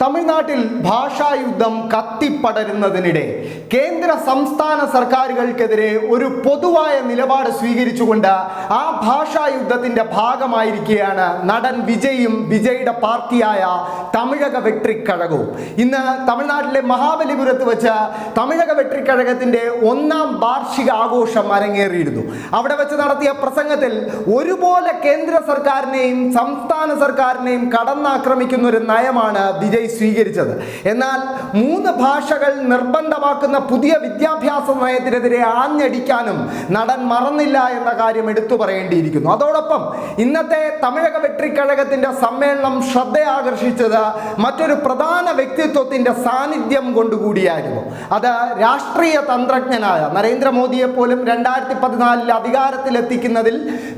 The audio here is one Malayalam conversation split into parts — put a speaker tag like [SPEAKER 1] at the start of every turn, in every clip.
[SPEAKER 1] തമിഴ്നാട്ടിൽ ഭാഷായുദ്ധം കത്തിപ്പടരുന്നതിനിടെ കേന്ദ്ര സംസ്ഥാന സർക്കാരുകൾക്കെതിരെ ഒരു പൊതുവായ നിലപാട് സ്വീകരിച്ചുകൊണ്ട് ആ ഭാഷായുദ്ധത്തിന്റെ ഭാഗമായിരിക്കുകയാണ് നടൻ വിജയും വിജയുടെ പാർട്ടിയായ തമിഴക വെട്രിക്കഴകവും ഇന്ന് തമിഴ്നാട്ടിലെ മഹാബലിപുരത്ത് വെച്ച് തമിഴക വെട്രിക്കഴകത്തിന്റെ ഒന്നാം വാർഷിക ആഘോഷം അരങ്ങേറിയിരുന്നു. അവിടെ വെച്ച് നടത്തിയ പ്രസംഗത്തിൽ ഒരുപോലെ കേന്ദ്ര സർക്കാരിനെയും സംസ്ഥാന സർക്കാരിനെയും കടന്നാക്രമിക്കുന്ന ഒരു നയമാണ് വിജയ് സ്വീകരിച്ചത്. എന്നാൽ മൂന്ന് ഭാഷകൾ നിർബന്ധമാക്കുന്ന പുതിയ വിദ്യാഭ്യാസ നയത്തിനെതിരെ ആഞ്ഞടിക്കാനും നടൻ മറന്നില്ല എന്ന കാര്യം എടുത്തു പറയേണ്ടിയിരിക്കുന്നു. അതോടൊപ്പം ഇന്നത്തെ തമിഴക വെട്രിക്കഴകത്തിന്റെ സമ്മേളനം ശ്രദ്ധയാകർഷിച്ചത് മറ്റൊരു പ്രധാന വ്യക്തിത്വത്തിന്റെ സാന്നിധ്യം കൊണ്ടുകൂടിയായിരുന്നു. അത് രാഷ്ട്രീയ തന്ത്രജ്ഞനായ നരേന്ദ്രമോദിയെ പോലും രണ്ടായിരത്തി പതിനാലിൽ അധികാരത്തിലെത്തിക്കുന്നതിൽ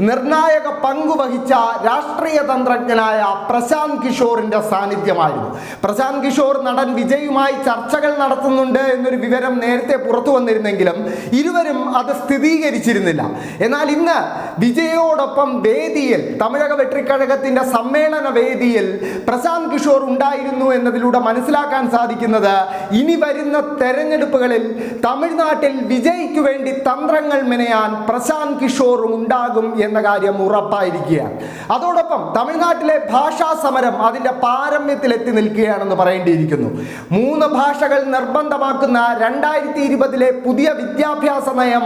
[SPEAKER 1] നിർണായക പങ്കുവഹിച്ച രാഷ്ട്രീയ തന്ത്രജ്ഞനായ പ്രശാന്ത് കിഷോറിന്റെ സാന്നിധ്യമായിരുന്നു. പ്രശാന്ത് കിഷോർ നടൻ വിജയുമായി ചർച്ചകൾ നടത്തുന്നുണ്ട് എന്നൊരു വിവരം നേരത്തെ പുറത്തു വന്നിരുന്നെങ്കിലും ഇരുവരും അത് സ്ഥിരീകരിച്ചിരുന്നില്ല. എന്നാൽ ഇന്ന് വിജയോടൊപ്പം വേദിയിൽ തമിഴക വെട്രിക്കഴകത്തിന്റെ സമ്മേളന വേദിയിൽ പ്രശാന്ത് കിഷോർ ഉണ്ടായിരുന്നു എന്നതിലൂടെ മനസ്സിലാക്കാൻ സാധിക്കുന്നത് ഇനി വരുന്ന തെരഞ്ഞെടുപ്പുകളിൽ തമിഴ്നാട്ടിൽ വിജയ്ക്ക് വേണ്ടി തന്ത്രങ്ങൾ മെനയാൻ പ്രശാന്ത് കിഷോറും ഉണ്ടാകും എന്ന കാര്യം ഉറപ്പായിരിക്കുകയാണ്. അതോടൊപ്പം തമിഴ്നാട്ടിലെ ഭാഷാ സമരം അതിന്റെ പാരമ്യത്തിൽ എത്തി നിൽക്കുകയാണെന്ന് പറയേണ്ടിയിരിക്കുന്നു. മൂന്ന് ഭാഷകൾ നിർബന്ധമാക്കുന്ന രണ്ടായിരത്തി ഇരുപതിലെ പുതിയ വിദ്യാഭ്യാസ നയം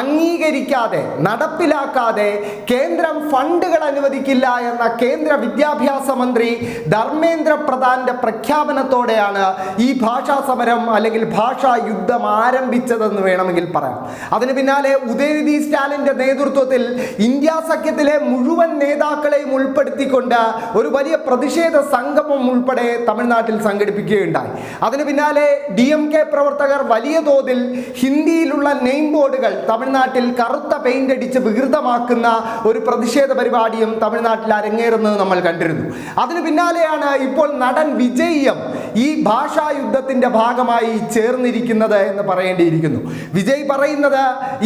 [SPEAKER 1] അംഗീകരിക്കാതെ നടപ്പിലാക്കാതെ കേന്ദ്രം ഫണ്ടുകൾ അനുവദിക്കില്ല എന്ന കേന്ദ്ര വിദ്യാഭ്യാസ മന്ത്രി ധർമ്മേന്ദ്ര പ്രധാന്റെ പ്രഖ്യാപനത്തോടെയാണ് ഈ ഭാഷാ സമരം അല്ലെങ്കിൽ ഭാഷാ യുദ്ധം ആരംഭിച്ചതെന്ന് വേണമെങ്കിൽ പറയാം. അതിന് പിന്നാലെ ഉദയനിധി സ്റ്റാലിന്റെ നേതൃത്വത്തിൽ ഇന്ത്യ സഖ്യത്തിലെ മുഴുവൻ നേതാക്കളെയും ഉൾപ്പെടുത്തിക്കൊണ്ട് ഒരു വലിയ പ്രതിഷേധ സംഗമം ഉൾപ്പെടെ തമിഴ്നാട്ടിൽ സംഘടിപ്പിക്കുകയുണ്ടായി. അതിന് പിന്നാലെ ഡി എം കെ പ്രവർത്തകർ വലിയ തോതിൽ ഹിന്ദിയിലുള്ള നെയിം ബോർഡുകൾ തമിഴ്നാട്ടിൽ കറുത്ത പെയിന്റ് അടിച്ച് വികൃതമാക്കുന്ന ഒരു പ്രതിഷേധ പരിപാടിയും തമിഴ്നാട്ടിൽ അരങ്ങേറുന്നത് നമ്മൾ കണ്ടിരുന്നു. അതിന് പിന്നാലെയാണ് ഇപ്പോൾ നടൻ വിജയം ഈ ഭാഷാ യുദ്ധത്തിന്റെ ഭാഗമായി ചേർന്നിരിക്കുന്നത് എന്ന് പറയേണ്ടിയിരിക്കുന്നു. വിജയ് പറയുന്നത്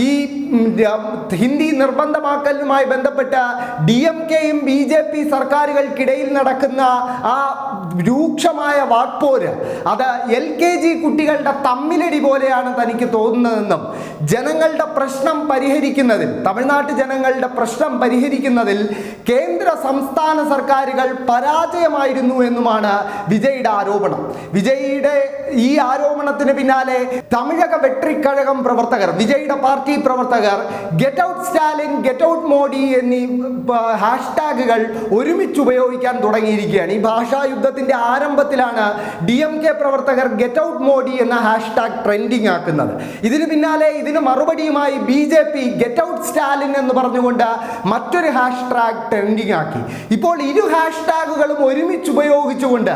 [SPEAKER 1] ഈ ഹിന്ദി നിർബന്ധമാക്കലുമായി ബന്ധപ്പെട്ട് ഡി എം കെയും ബി ജെ പി സർക്കാരുകൾക്കിടയിൽ നടക്കുന്ന ആ രൂക്ഷമായ വാക്പോര് അത് എൽ കെ ജി കുട്ടികളുടെ തമ്മിലടി പോലെയാണ് തനിക്ക് തോന്നുന്നതെന്നും ജനങ്ങളുടെ പ്രശ്നം പരിഹരിക്കുന്നതിൽ തമിഴ്നാട്ട് ജനങ്ങളുടെ പ്രശ്നം പരിഹരിക്കുന്നതിൽ കേന്ദ്ര സംസ്ഥാന സർക്കാരുകൾ പരാജയമായിരുന്നു എന്നുമാണ് വിജയുടെ ആരോപണം. വിജയുടെ ഈ ആരോപണത്തിന് പിന്നാലെ തമിഴക വെട്രിക്കഴകം പ്രവർത്തകർ വിജയിയുടെ പാർട്ടി പ്രവർത്തകർ get out Stalin get out Modi എന്നീ ഹാഷ്ടാഗുകൾ ഒരുമിച്ച് ഉപയോഗിക്കാൻ തുടങ്ങിയിരിക്കുകയാണ്. ഈ ഭാഷാ യുദ്ധത്തിന്റെ ആരംഭത്തിലാണ് ഡി എം കെ പ്രവർത്തകർ ഗെറ്റ് ഔട്ട് മോഡി എന്ന ഹാഷ്ടാഗ് ട്രെൻഡിങ് ആക്കുന്നത്. ഇതിന് പിന്നാലെ ഇതിന് മറുപടിയുമായി B J P get out Stalin എന്ന് പറഞ്ഞുകൊണ്ട് മറ്റൊരു ഹാഷ്ടാഗ് ട്രെൻഡിങ് ആക്കി. ഇപ്പോൾ ഇരു ഹാഷ്ടാഗുകളും ഒരുമിച്ച് ഉപയോഗിച്ചുകൊണ്ട്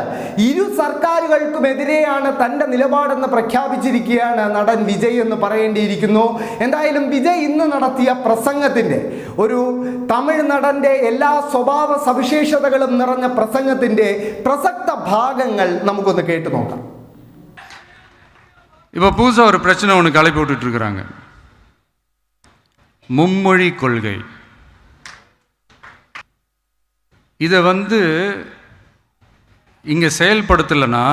[SPEAKER 1] ഇരു സർക്കാരുകൾക്കുമെതിരെയാണ് തൻ്റെ നിലപാടെന്ന് പ്രഖ്യാപിച്ചിരിക്കുകയാണ് നടൻ വിജയ് എന്ന് പറയേണ്ടിയിരിക്കുന്നു എന്തായാലും വിജയ് ഇന്ന് നടത്തിയ പ്രസംഗത്തിൻ്റെ ഒരു തമിഴ് നടന്റെ എല്ലാ സ്വഭാവ സവിശേഷതകളും നിറഞ്ഞ പ്രസംഗത്തിൻ്റെ പ്രസക്ത ഭാഗങ്ങൾ നമുക്കൊന്ന് കേട്ടു നോക്കാം
[SPEAKER 2] இப்போ புதுசாக ஒரு பிரச்சனை ஒன்று கிளப்பி விட்டுட்டு இருக்கிறாங்க மும்மொழி கொள்கை இதை வந்து இங்கே செயல்படுத்தலைன்னா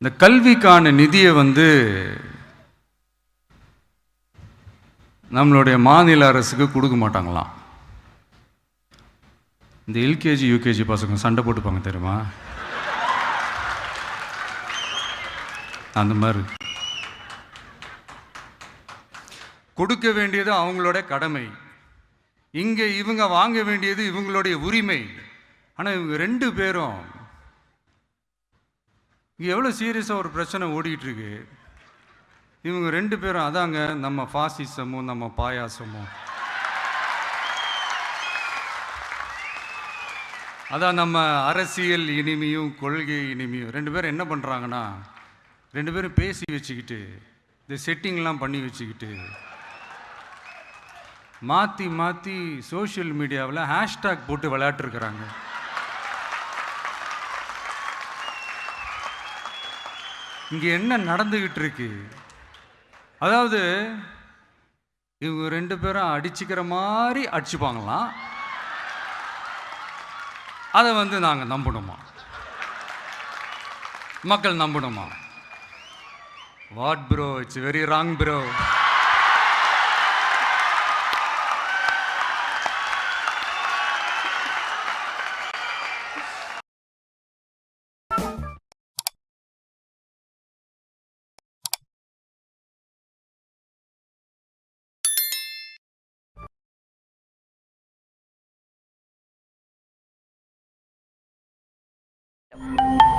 [SPEAKER 2] இந்த கல்விக்கான நிதியை வந்து நம்மளுடைய மாநில அரசுக்கு கொடுக்க மாட்டாங்களாம். இந்த எல்கேஜி யூகேஜி பசங்க சண்டை போட்டுப்பாங்க தெரியுமா? அந்த மாதிரி. கொடுக்க வேண்டியது அவங்களோட கடமை. இங்கே இவங்க வாங்க வேண்டியது இவங்களுடைய உரிமை. ஆனால் இவங்க ரெண்டு பேரும் இங்கே எவ்வளோ சீரியஸாக ஒரு பிரச்சனை ஓடிட்டு இருக்கு. இவங்க ரெண்டு பேரும் அதாங்க நம்ம ஃபாசிசமும் நம்ம பாயாசமும். அதான் நம்ம அரசியல் இனிமையும் கொள்கை இனிமையும். ரெண்டு பேரும் என்ன பண்ணுறாங்கன்னா ரெண்டு பேரும் பேசி வச்சுக்கிட்டு இந்த செட்டிங்லாம் பண்ணி வச்சுக்கிட்டு மாற்றி மாற்றி சோஷியல் மீடியாவில் ஹேஷ்டாக் போட்டு விளையாட்டுருக்குறாங்க இங்கே என்ன நடந்துக்கிட்டு இருக்கு அதாவது இவங்க ரெண்டு பேரும் அடிச்சுக்கிற மாதிரி அடிச்சுப்பாங்களாம் அதை வந்து நாங்கள் நம்பணுமா? மக்கள் நம்பணுமா? What bro it's very wrong bro. Yep.